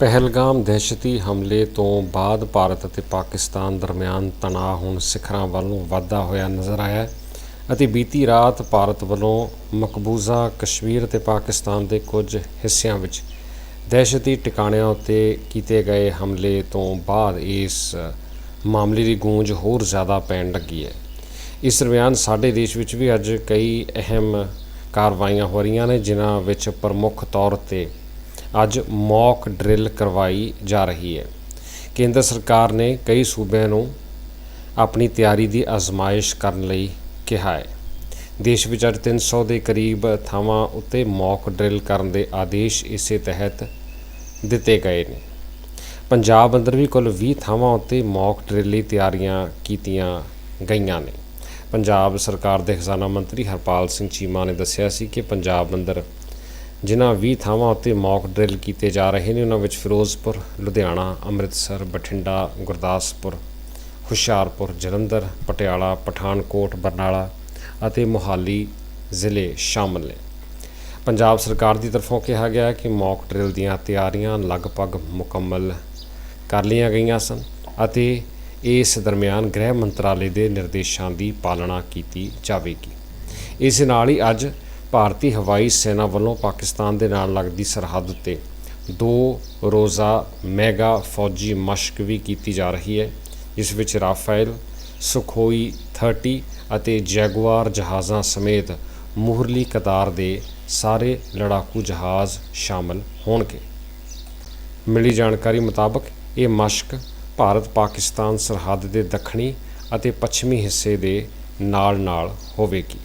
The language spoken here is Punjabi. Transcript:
ਪਹਿਲਗਾਮ ਦਹਿਸ਼ਤੀ ਹਮਲੇ ਤੋਂ ਬਾਅਦ ਭਾਰਤ ਅਤੇ ਪਾਕਿਸਤਾਨ ਦਰਮਿਆਨ ਤਣਾਅ ਹੁਣ ਸਿਖਰਾਂ ਵੱਲ ਨੂੰ ਵਧਦਾ ਹੋਇਆ ਨਜ਼ਰ ਆਇਆ ਹੈ ਅਤੇ ਬੀਤੀ ਰਾਤ ਭਾਰਤ ਵੱਲੋਂ ਮਕਬੂਜ਼ਾ, ਕਸ਼ਮੀਰ ਅਤੇ ਪਾਕਿਸਤਾਨ ਦੇ ਕੁਝ ਹਿੱਸਿਆਂ ਵਿੱਚ ਦਹਿਸ਼ਤੀ ਟਿਕਾਣਿਆਂ ਉੱਤੇ ਕੀਤੇ ਗਏ ਹਮਲੇ ਤੋਂ ਬਾਅਦ ਇਸ ਮਾਮਲੇ ਦੀ ਗੂੰਜ ਹੋਰ ਜ਼ਿਆਦਾ ਪੈਣ ਲੱਗੀ ਹੈ। ਇਸ ਦਰਮਿਆਨ ਸਾਡੇ ਦੇਸ਼ ਵਿੱਚ ਵੀ ਅੱਜ ਕਈ ਅਹਿਮ ਕਾਰਵਾਈਆਂ ਹੋ ਰਹੀਆਂ ਨੇ, ਜਿਨ੍ਹਾਂ ਵਿੱਚ ਪ੍ਰਮੁੱਖ ਤੌਰ ਤੇ ਅੱਜ ਮੌਕ ਡਰਿਲ ਕਰਵਾਈ ਜਾ ਰਹੀ ਹੈ। ਕੇਂਦਰ ਸਰਕਾਰ ਨੇ ਕਈ ਸੂਬਿਆਂ ਨੂੰ ਆਪਣੀ ਤਿਆਰੀ ਦੀ ਅਜ਼ਮਾਇਸ਼ ਕਰਨ ਲਈ ਕਿਹਾ ਹੈ। ਦੇਸ਼ ਵਿੱਚ ਅੱਜ 300 ਦੇ ਕਰੀਬ ਥਾਵਾਂ ਉੱਤੇ ਮੌਕ ਡਰਿਲ ਕਰਨ ਦੇ ਆਦੇਸ਼ ਇਸੇ ਤਹਿਤ ਦਿੱਤੇ ਗਏ ਨੇ। ਪੰਜਾਬ ਅੰਦਰ ਵੀ ਕੁੱਲ 20 ਥਾਵਾਂ ਉੱਤੇ ਮੌਕ ਡਰਿਲ ਲਈ ਤਿਆਰੀਆਂ ਕੀਤੀਆਂ ਗਈਆਂ ਨੇ। ਪੰਜਾਬ ਸਰਕਾਰ ਦੇ ਖਜ਼ਾਨਾ ਮੰਤਰੀ ਹਰਪਾਲ ਸਿੰਘ ਚੀਮਾ ਨੇ ਦੱਸਿਆ ਸੀ ਕਿ ਪੰਜਾਬ ਅੰਦਰ ਜਿਨ੍ਹਾਂ 20 ਥਾਵਾਂ ਉੱਤੇ ਮੌਕ ਡਰਿਲ ਕੀਤੇ ਜਾ ਰਹੇ ਨੇ, ਉਹਨਾਂ ਵਿੱਚ ਫਿਰੋਜ਼ਪੁਰ, ਲੁਧਿਆਣਾ, ਅੰਮ੍ਰਿਤਸਰ, ਬਠਿੰਡਾ, ਗੁਰਦਾਸਪੁਰ, ਹੁਸ਼ਿਆਰਪੁਰ, ਜਲੰਧਰ, ਪਟਿਆਲਾ, ਪਠਾਨਕੋਟ, ਬਰਨਾਲਾ ਅਤੇ ਮੋਹਾਲੀ ਜ਼ਿਲ੍ਹੇ ਸ਼ਾਮਲ ਨੇ। ਪੰਜਾਬ ਸਰਕਾਰ ਦੀ ਤਰਫੋਂ ਕਿਹਾ ਗਿਆ ਕਿ ਮੌਕ ਡਰਿਲ ਦੀਆਂ ਤਿਆਰੀਆਂ ਲਗਭਗ ਮੁਕੰਮਲ ਕਰ ਲਈਆਂ ਗਈਆਂ ਸਨ ਅਤੇ ਇਸ ਦਰਮਿਆਨ ਗ੍ਰਹਿ ਮੰਤਰਾਲੇ ਦੇ ਨਿਰਦੇਸ਼ਾਂ ਦੀ ਪਾਲਣਾ ਕੀਤੀ ਜਾਵੇਗੀ। ਇਸ ਨਾਲ ਹੀ ਅੱਜ ਭਾਰਤੀ ਹਵਾਈ ਸੈਨਾ ਵੱਲੋਂ ਪਾਕਿਸਤਾਨ ਦੇ ਨਾਲ ਲੱਗਦੀ ਸਰਹੱਦ 'ਤੇ ਦੋ ਰੋਜ਼ਾ ਮੈਗਾ ਫੌਜੀ ਮਸ਼ਕ ਵੀ ਕੀਤੀ ਜਾ ਰਹੀ ਹੈ, ਜਿਸ ਵਿੱਚ ਰਾਫੇਲ, ਸੁਖੋਈ 30 ਅਤੇ ਜੈਗੁਆਰ ਜਹਾਜ਼ਾਂ ਸਮੇਤ ਮੂਹਰਲੀ ਕਤਾਰ ਦੇ ਸਾਰੇ ਲੜਾਕੂ ਜਹਾਜ਼ ਸ਼ਾਮਲ ਹੋਣਗੇ। ਮਿਲੀ ਜਾਣਕਾਰੀ ਮੁਤਾਬਕ ਇਹ ਮਸ਼ਕ ਭਾਰਤ ਪਾਕਿਸਤਾਨ ਸਰਹੱਦ ਦੇ ਦੱਖਣੀ ਅਤੇ ਪੱਛਮੀ ਹਿੱਸੇ ਦੇ ਨਾਲ-ਨਾਲ ਹੋਵੇਗੀ।